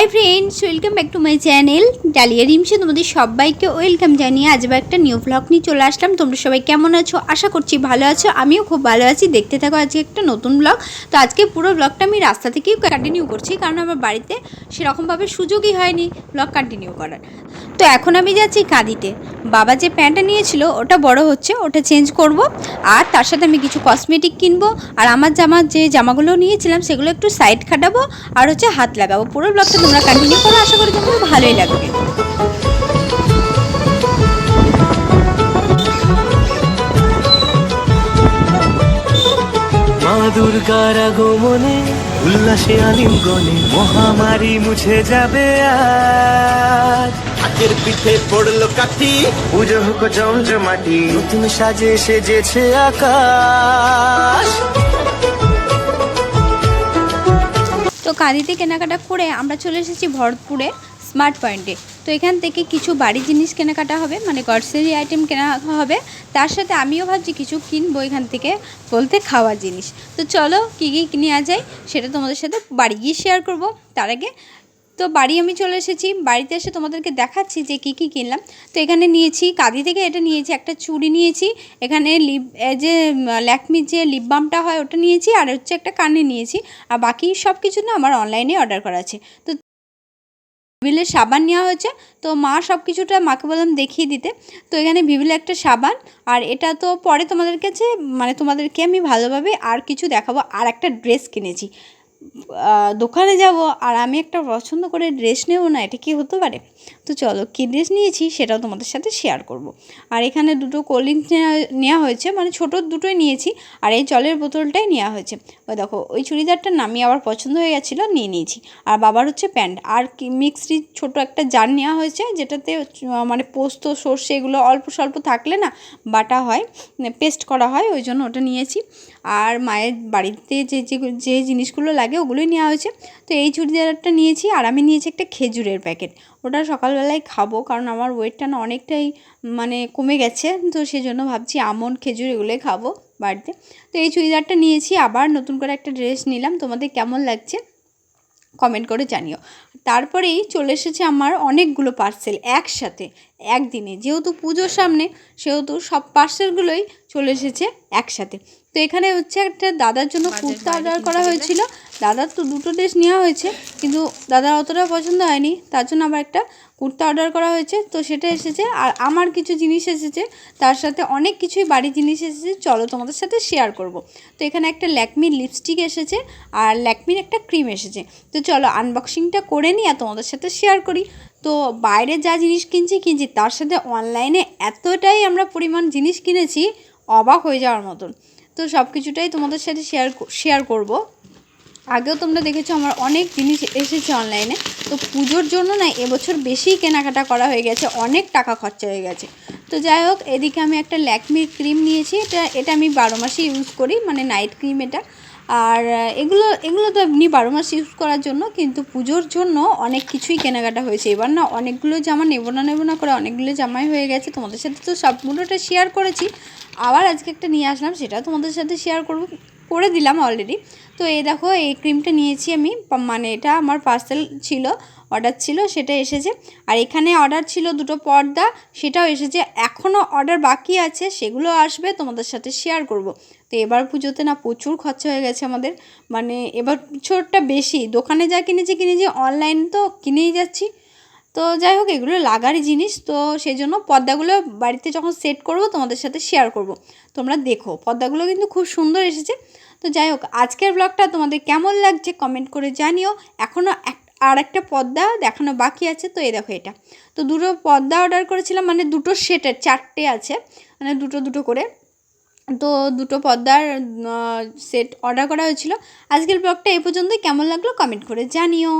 Hi friends welcome back to my channel Dalia রিমসে তোমাদের সবাইকে welcome জানিয়ে আজ বা একটা নিউ ব্লগ নিয়ে চলে আসলাম। তোমরা সবাই কেমন আছো? আশা করছি ভালো আছো। আমিও খুব ভালো আছি। দেখতে থাকো আজকে একটা নতুন ব্লগ তো আজকে পুরো ব্লগটা আমি রাস্তা থেকেই কন্টিনিউ করছি, কারণ আমার বাড়িতে সেরকমভাবে সুযোগই হয়নি ব্লগ কন্টিনিউ করার। তো এখন আমি যাচ্ছি কাঁদিতে। বাবা যে প্যান্টটা নিয়েছিল, ওটা বড় হচ্ছে, ওটা চেঞ্জ করব। আর তার সাথে আমি কিছু কসমেটিক কিনবো। আর আমার জামা যে জামাগুলো নিয়েছিলাম, সেগুলো একটু সাইড খাটাবো। আর হচ্ছে হাত লাগাবো। পুরো ব্লগটা তোমরা কন্টিনিউ করো আশা করি তোমাদের ভালোই লাগবে। মা দুর্গার আগমনে উল্লাসে আলিঙ্গনে মহামারী মুছে যাবে আজ। হাতের পিঠে পড়ল কাঠি। পুজো হোক জমজমাটি নতুন সাজে সেজেছে আকাশ। কাঁদিতে কেনাকাটা করে আমরা চলে এসেছি ভরতপুরে স্মার্ট পয়েন্টে তো এখান থেকে কিছু বাড়ি জিনিস কেনাকাটা হবে মানে গ্রসারি আইটেম কেনা হবে। তার সাথে আমিও ভাবছি কিছু কিনবো এখান থেকে বলতে খাওয়া জিনিস। তো চলো কী কী নেওয়া যায় সেটা তোমাদের সাথে বাড়ি গিয়ে শেয়ার করব। তার আগে তো বাড়ি আমি চলে এসেছি। বাড়িতে এসে তোমাদেরকে দেখাচ্ছি যে কী কী কিনলাম। তো এখানে নিয়েছি, কাঁদি থেকে এটা নিয়েছি, একটা চুড়ি নিয়েছি। এখানে লিপ যে, ল্যাকমির যে লিপ বামটা হয় ওটা নিয়েছি আর হচ্ছে একটা কানে নিয়েছি। আর বাকি সব কিছু না আমার অনলাইনে অর্ডার করা আছে। তো ভিভিলের সাবান নেওয়া হয়েছে। তো মা সব কিছুটা মাকে বললাম দেখিয়ে দিতে। তো এখানে ভিভিলের একটা সাবান আর এটা তো পরে তোমাদের কাছে মানে তোমাদেরকে আমি ভালোভাবে আর কিছু দেখাবো। আর একটা ড্রেস কিনেছি। দোকানে যাব আর আমি একটা পছন্দ করে ড্রেস নেব না, এটা কি হতে পারে? তো চলো কী ড্রেস নিয়েছি সেটাও তোমাদের সাথে শেয়ার করব। আর এখানে দুটো কোল্ড ড্রিঙ্কস নেওয়া হয়েছে মানে ছোটো দুটোই নিয়েছি, আর এই জলের বোতলটাই নেওয়া হয়েছে। ওই দেখো, ওই চুড়িদারটা নামিয়ে আবার পছন্দ হয়ে গেছিল, নিয়ে নিয়েছি। আর বাবার হচ্ছে প্যান্ট। আর কি মিক্সড ছোটো একটা জার নেওয়া হয়েছে, যেটাতে মানে পোস্ত, সর্ষে এগুলো অল্প স্বল্প থাকলে না বাটা হয়, পেস্ট করা হয়, ওই জন্য ওটা নিয়েছি। আর মায়ের বাড়িতে যে যে যে জিনিসগুলো লাগে ওগুলোই নেওয়া হয়েছে। তো এই চুড়িদারটা নিয়েছি আর আমি নিয়েছি একটা খেজুরের প্যাকেট। ওটা সকালবেলায় খাব কারণ আমার ওয়েটটা না অনেকটাই মানে কমে গেছে। তো সেই জন্য ভাবছি আমন খেজুর এগুলোই খাব বাড়িতে। তো এই চুড়িদারটা নিয়েছি আবার নতুন করে একটা ড্রেস নিলাম। তোমাদের কেমন লাগছে কমেন্ট করে জানিও। তারপরেই চলে এসেছে আমার অনেকগুলো পার্সেল একসাথে একদিনে। যেহেতু পুজোর সামনে সেহেতু সব পার্সেলগুলোই চলে এসেছে একসাথে। তো এখানে হচ্ছে একটা দাদার জন্য কুর্তা অর্ডার করা হয়েছিল। দাদার তো দুটো ড্রেস নেওয়া হয়েছে, কিন্তু দাদার অতটা পছন্দ হয়নি। তার জন্য আবার একটা কুর্তা অর্ডার করা হয়েছে। তো সেটা এসেছে, আর আমার কিছু জিনিস এসেছে, তার সাথে অনেক কিছুই বাড়ির জিনিস এসেছে। চলো তোমাদের সাথে শেয়ার করব। তো এখানে একটা ল্যাকমির লিপস্টিক এসেছে, আর ল্যাকমির একটা ক্রিম এসেছে। তো চলো আনবক্সিংটা করে নিই আর তোমাদের সাথে শেয়ার করি। তো বাইরে যা জিনিস কিনছি কিনছি, তার সাথে অনলাইনে এতটাই আমরা পরিমাণ জিনিস কিনেছি, অবাক হয়ে যাওয়ার মতন। তো সব কিছুটাই তোমাদের সাথে শেয়ার শেয়ার করব। আগেও তোমরা দেখেছ আমার অনেক জিনিস এসেছে অনলাইনে তো পুজোর জন্য না এবছর বেশি কেনাকাটা করা হয়ে গেছে, অনেক টাকা খরচা হয়ে গেছে। তো যাই হোক, এদিকে আমি একটা ল্যাকমির ক্রিম নিয়েছি, এটা এটা আমি বারো মাসে ইউজ করি মানে নাইট ক্রিম এটা। আর এগুলো এগুলো তো এমনি বারো মাস ইউজ করার জন্য, কিন্তু পুজোর জন্য অনেক কিছুই কেনাকাটা হয়েছে। এবার না অনেকগুলো জামা নেব না নেব না করে অনেকগুলো জামাই হয়ে গেছে, তোমাদের সাথে তো সবগুলোটা শেয়ার করেছি। আবার আজকে একটা নিয়ে আসলাম সেটা তোমাদের সাথে শেয়ার করব। করে দিলাম অলরেডি তো এই দেখো, এই ক্রিমটা নিয়েছি আমি। মানে এটা আমার পার্সেল ছিল অর্ডার ছিল, সেটা এসেছে। আর এখানে অর্ডার ছিল দুটো পর্দা, সেটাও এসেছে। এখনও অর্ডার বাকি আছে, সেগুলো আসবে, তোমাদের সাথে শেয়ার করব। তো এবার পুজোতে না প্রচুর খরচা হয়ে গেছে আমাদের। মানে এবার ছোটটা বেশি, দোকানে যা কিনেছি কিনেছি অনলাইন তো কিনেই যাচ্ছি। তো যাই হোক, এগুলো লাগারই জিনিস। তো সেই জন্য পর্দাগুলো বাড়িতে যখন সেট করব, তোমাদের সাথে শেয়ার করব। তোমরা দেখো, পর্দাগুলো কিন্তু খুব সুন্দর এসেছে। তো যাই হোক, আজকের ব্লগটা তোমাদের কেমন লাগছে কমেন্ট করে জানিও। এখনও আর একটা পর্দা দেখানো বাকি আছে, তো এই দেখো এটা। তো দুটো পর্দা অর্ডার করেছিলাম মানে দুটো সেটের চারটে আছে মানে দুটো দুটো করে। তো দুটো পর্দার সেট অর্ডার করা হয়েছিল। আজকের ব্লগটা এই পর্যন্তই। কেমন লাগল কমেন্ট করে জানিও।